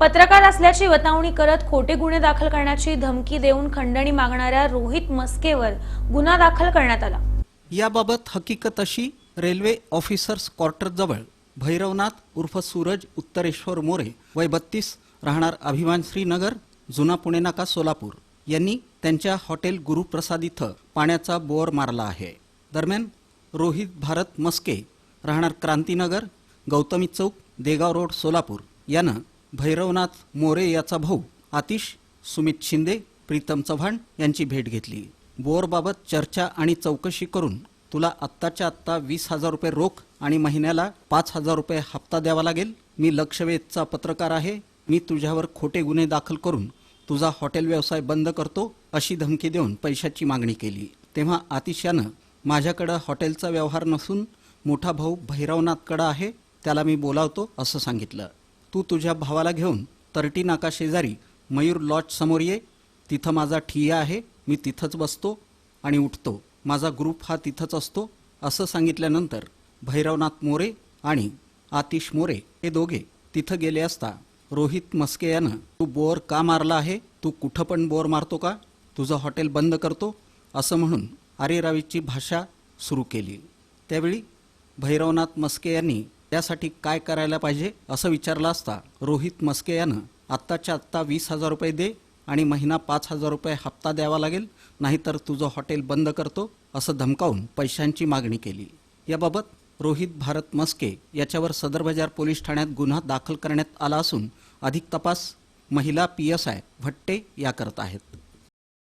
पत्रकार असल्याची बतावणी करत खोटे गुन्हे दाखल करण्याची धमकी देऊन खंडणी मागणाऱ्या रोहित मस्केवर गुन्हा दाखल करण्यात आला. याबाबत हकीकत अशी रेल्वे ऑफिसर्स क्वार्टरजवळ भैरवनाथ उर्फ सूरज उत्तरेश्वर मोरे वय बत्तीस राहणार अभिमान श्रीनगर जुना पुणे नाका सोलापूर. यांनी त्यांच्या हॉटेल गुरुप्रसाद इथं पाण्याचा बोअर मारला आहे. दरम्यान रोहित भारत मस्के राहणार क्रांतीनगर गौतमी चौक देगाव रोड सोलापूर. यानं भैरवनाथ मोरे याचा भाऊ आतिश सुमित शिंदे प्रीतम चव्हाण यांची भेट घेतली. बोरबाबत चर्चा आणि चौकशी करून तुला आत्ताच्या आत्ता वीस हजार रुपये रोख आणि महिन्याला पाच हजार रुपये हप्ता द्यावा लागेल. मी लक्षवेधचा पत्रकार आहे. मी तुझ्यावर खोटे गुन्हे दाखल करून तुझा हॉटेल व्यवसाय बंद करतो अशी धमकी देऊन पैशाची मागणी केली. तेव्हा आतिशानं माझ्याकडं हॉटेलचा व्यवहार नसून मोठा भाऊ भैरवनाथकडं आहे त्याला मी बोलावतो असं सांगितलं. तू तुझ्या भावाला घेऊन तरटी नाका शेजारी मयूर लॉज समोर ये. तिथं माझा ठिया आहे मी तिथंच बसतो आणि उठतो. माझा ग्रुप हा तिथंच असतो असं सांगितल्यानंतर भैरवनाथ मोरे आणि आतिश मोरे हे दोघे तिथं गेले असता रोहित मस्के यानं तू बोर का मारला आहे? तू कुठं पण बोर मारतो का? तुझं हॉटेल बंद करतो. असं म्हणून आरेरावीची भाषा सुरू केली. त्यावेळी भैरवनाथ मस्के यांनी त्यासाठी काय करायला पाहिजे असं विचारलं असता रोहित मस्के यानं. आत्ताच्या आत्ता वीस हजार रुपये दे आणि महिना पाच हजार रुपये हप्ता द्यावा लागेल नाहीतर तुझं हॉटेल बंद करतो असं धमकावून पैशांची मागणी केली. याबाबत रोहित भारत मस्के याच्यावर सदर बाजार पोलीस ठाण्यात गुन्हा दाखल करण्यात आला असून अधिक तपास महिला पी एस आय भट्टे या करत आहेत.